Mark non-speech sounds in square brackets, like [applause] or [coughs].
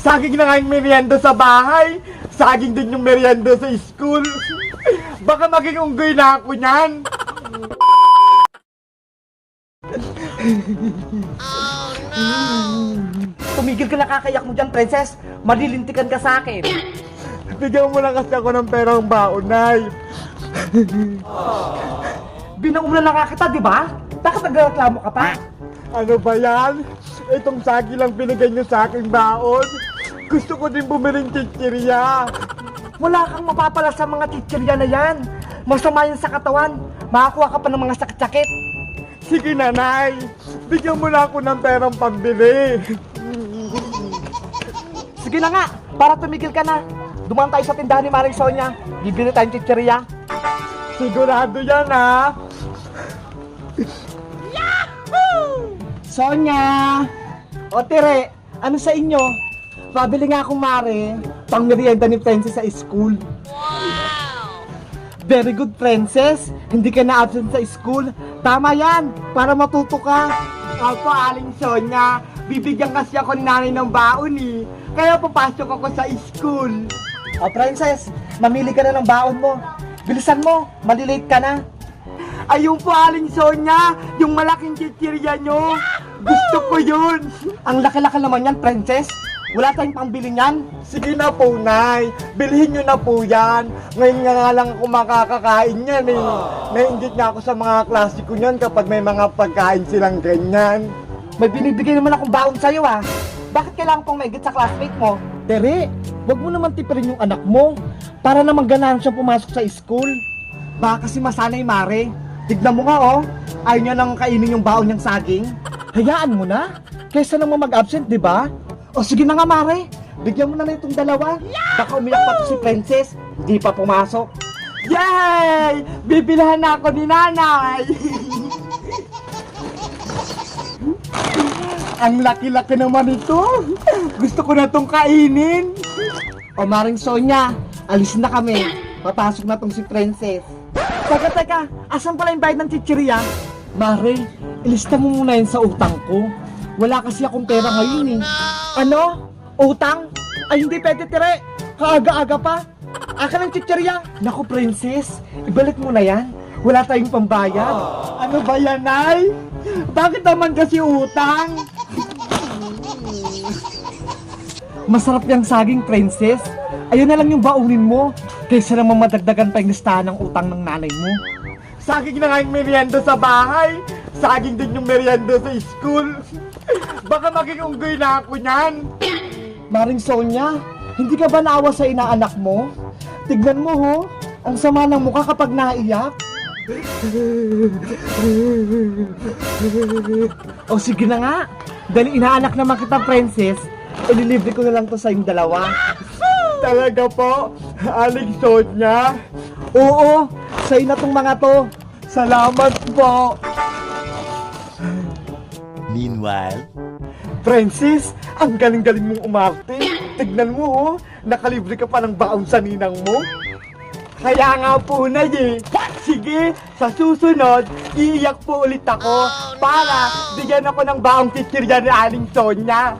Saging na nga yung merienda sa bahay. Saging din yung merienda sa school. [laughs] Baka maging unggoy na ako niyan. [laughs] Tumigil ka na kakayak mo dyan, princess. Malilintikan ka sa akin. [coughs] Bigyan mo lang kasi ako ng perang baon, Nay. [coughs] Binaumulan na nga kita, di ba? Bakit nagreklamo ka pa? Ano ba yan? Itong sagi lang binigay niyo sa aking baon. Gusto ko din bumiling chichirya. Wala kang mapapala sa mga chichirya na yan. Masama yan sa katawan. Makakuha ka pa ng mga sakit-sakit. Sige nanay, bigyan mo na ako ng perang pambili. [laughs] Sige na nga, para tumigil ka na. Dumaan tayo sa tindahan ni Maring Sonia. Bibili tayong chichirya. Sigurado yan ha. Sonia! O Tere, ano sa inyo? Pabili nga akong Mare, pang merienda ni Princess sa school. Very good, Princess. Hindi ka na absent sa school. Tama yan, para matuto ka. Opo, Aling Sonya. Bibigyan kasi ako ni nanay ng baon eh. Kaya papasok ako sa school. O Princess, mamili ka na ng baon mo. Bilisan mo, malilate ka na. Ayun po, Aling Sonya. Yung malaking chichirya nyo. Gusto ko yun. Ang laki-laki naman yan, Princess. Wala tayong pambili niyan. Sige na po, Nay. Bilhin nyo na po yan. Ngayon nga nga lang ako makakakain yan eh. Nainggit nga ako sa mga klase ko niyan kapag may mga pagkain silang ganyan. May binibigay naman akong baon sa'yo ah. Bakit kailangan pong maigit sa classmate mo? Tere, wag mo naman tipirin yung anak mo. Para naman ganahan siya pumasok sa school. Baka kasi masanay mare. Tignan mo nga oh. Ayaw niya nang kainin yung baon niyang saging. Hayaan mo na. Kaysa naman mag-absent, di ba? O sige na nga mare. Bigyan mo na na itong dalawa. Baka umiyak pa to si Princess. Hindi pa pumasok. Yay! Bibilhan na ako ni nanay! [laughs] Ang laki-laki naman ito! Gusto ko na tong kainin! O Maring Sonya, alis na kami. Papasok na tong si Princess. Teka, teka, asan pala yung bayad ng chichirya? Mare, ilista mo muna yun sa utang ko. Wala kasi akong pera ngayon eh. Ano? Utang? Ay hindi pwede tire. Kaaga-aga pa. Aka ng chichirya. Naku, Princess, ibalik mo na yan. Wala tayong pambayad. Ano ba yan, Nay? Bakit naman kasi utang? Masarap yung saging, Princess. Ayun na lang yung baunin mo. Kaysa naman madagdagan pa yung listahan ng utang ng nanay mo. Saging na nga yung merienda sa bahay. Saging din yung merienda sa school. Baka maging unggoy na ako niyan. Maring Sonia, hindi ka ba naawa sa inaanak mo? Tignan mo ho, ang sama ng mukha kapag naiyak. o sige na nga, dahil inaanak naman kita, princess, ililibre ko na lang to sa yung dalawa. Talaga po, Aling Sonya. Oo, sa'yo na tong mga to. Salamat po. Meanwhile, Francis, ang galing-galing mong umarte. Tignan mo, oh, nakalibre ka pa ng baon sa ninang mo. Kaya nga po na eh. Sige, sa susunod, iiyak po ulit ako para bigyan ako ng baong chichirya ni Aling Sonya.